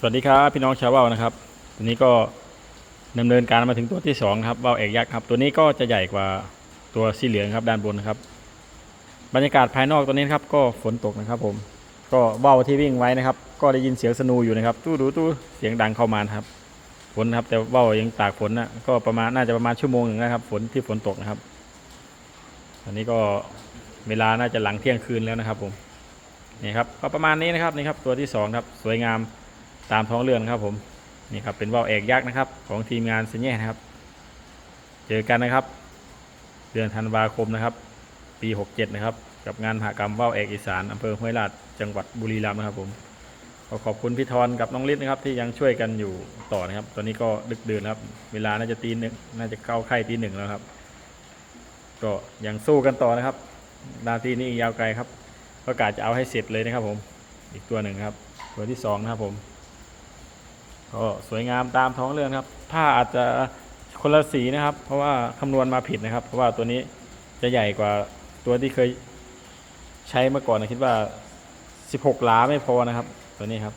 สวัสดีครับพี่น้องชาวว่าวนะครับ ตัวนี้ก็ดำเนินการมาถึงตัวที่สองครับว่าวเอกยักษ์ครับ ตัวนี้ก็จะใหญ่กว่าตัวสีเหลืองครับด้านบนนะครับ บรรยากาศภายนอกตัวนี้นครับ ก็ฝนตกนะครับผมก็ว่าวที่วิ่งไว้นะครับ ก็ได้ยินเสียงสนูอยู่นะครับ ตู้ดูตู้เสียงดังเข้ามาครับฝนครับแต่ว่าวยังตากฝนนะก็ประมาณน่าจะประมาณชั่วโมงหนึ่งนะครับ ฝนที่ฝนตกนะครับอันนี้ก็เวลาน่าจะหลังเที่ยงคืนแล้วนะครับผมนี่ครับก็ประมาณนี้นะครับนี่ครับตัวที่สองครับสวยงาม ตามท้องเรื่องครับผมนี่ครับเป็นว่าวเอกยักษ์นะครับ ของทีมงานเซเย่นะครับ เจอกันนะครับ เดือนธันวาคมนะครับ ปี 67 นะครับ กับงานมหกรรมว่าวเอกอีสานอำเภอห้วยลาดจังหวัดบุรีรัมย์นะครับผมขอขอบคุณพี่ธรกับน้องฤทธิ์นะครับที่ยังช่วยกันอยู่ต่อนะครับ ตอนนี้ก็ดึกดื่นครับ เวลาน่าจะตีหนึ่งน่าจะเข้าไข่ตีหนึ่งแล้วครับ ก็ยังสู้กันต่อนะครับนาทีนี้ยาวไกลครับก็กาศจะเอาให้เสร็จเลยนะครับผม อีกตัวหนึ่งครับ ตัวที่สองนะครับผม ก็สวยงามตามท้องเรื่องครับ ผ้าอาจจะคนละสีนะครับ เพราะว่าคำนวณมาผิดนะครับ เพราะว่าตัวนี้จะใหญ่กว่าตัวที่เคยใช้เมื่อก่อนนะคิดว่า 16หลาไม่พอนะครับ ตัวนี้ครับ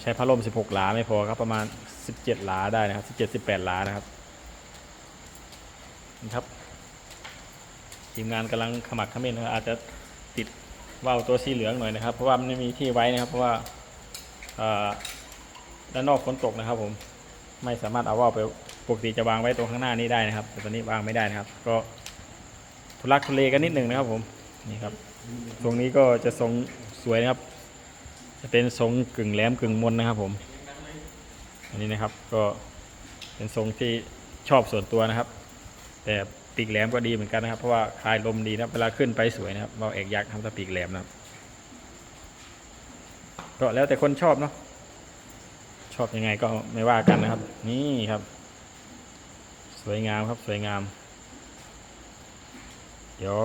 ใช้พัดลม 16หลาไม่พอครับ ประมาณ 17หลาได้นะครับ 17 18หลานะครับนี่ครับทีมงานกำลังขมักเขม้นนะครับอาจจะติดว่าวตัวสีเหลืองหน่อยนะครับ เพราะว่ามันไม่มีที่ไว้นะครับ เพราะว่าอ่า ด้านนอกฝนตกนะครับ ผม ไม่สามารถเอาว่าวไปปกติจะวางไว้ตรงข้างหน้านี้ได้นะครับ แต่ตอนนี้วางไม่ได้นะครับ ก็ทุลักทุเลกันนิดหนึ่งนะครับ ผมนี่ครับตรงนี้ก็จะทรงสวยนะครับ จะเป็นทรงกึ่งแหลมกึ่งมนนะครับ ผม อันนี้นะครับก็เป็นทรงที่ชอบส่วนตัวนะครับ แต่ปีกแหลมก็ดีเหมือนกันนะครับ เพราะว่าคลายลมดีนะเวลาขึ้นไปสวยนะครับว่าเอกยักษ์ทำตะปีกแหลมนะครับก็แล้วแต่คนชอบเนาะ ชอบยังไงก็ไม่ว่ากันนะครับ นี่ครับ สวยงามครับสวยงาม เดี๋ยว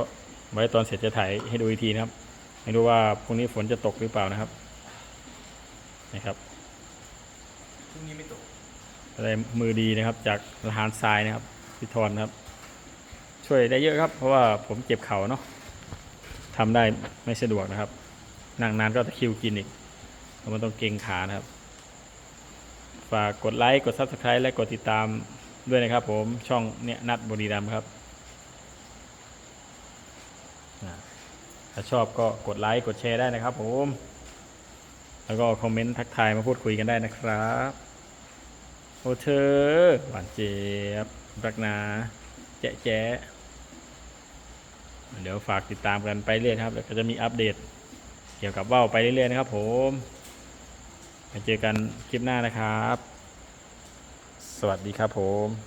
ไว้ตอนเสร็จจะถ่ายให้ดูอีกทีนะครับ ไม่รู้ว่าพรุ่งนี้ฝนจะตกหรือเปล่านะครับนะครับพรุ่งนี้ไม่ตกอะไรมือดีนะครับ จากละหานทรายนะครับพี่ทอนะครับ ช่วยได้เยอะครับ เพราะว่าผมเจ็บเข่าเนาะทำได้ไม่สะดวกนะครับนั่งนานก็ตะคิวกินอีกเพราะมันต้องเกรงขานะครับ ฝากกดไลค์กด Subscribe และกดติดตามด้วยนะครับผมช่องเนี่ยนัดบุรีรัมย์ครับถ้าชอบก็กดไลค์กดแชร์ได้นะครับผม แล้วก็คอมเมนต์ทักทายมาพูดคุยกันได้นะครับ โอ้เธอหวานเจี๊ยบรักนาแจ๊ะแจ๊ะเดี๋ยวฝากติดตามกันไปเรื่อยครับ แล้วก็จะมีอัปเดต เกี่ยวกับว่าวไปเรื่อยๆนะครับผม ไปเจอกันคลิปหน้านะครับ สวัสดีครับผม